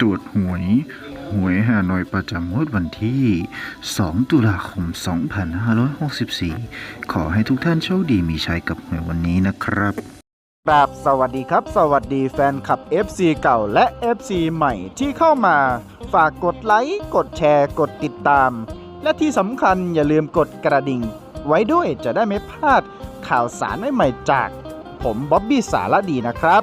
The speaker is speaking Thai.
ตรวจหวย หวยฮานอยประจำงวดวันที่ 2 ตุลาคม 2564 ขอให้ทุกท่านโชคดีมีชัยกับหวยวันนี้นะครับครับสวัสดีครับ สวัสดีแฟนคลับ FC เก่าและ FC ใหม่ที่เข้ามา ฝากกดไลค์กดแชร์ กดติดตาม และที่สำคัญอย่าลืมกดกระดิ่ง ไว้ด้วยจะได้ไม่พลาดข่าวสารใหม่ๆจาก ผมบ๊อบบี้สารดีนะครับ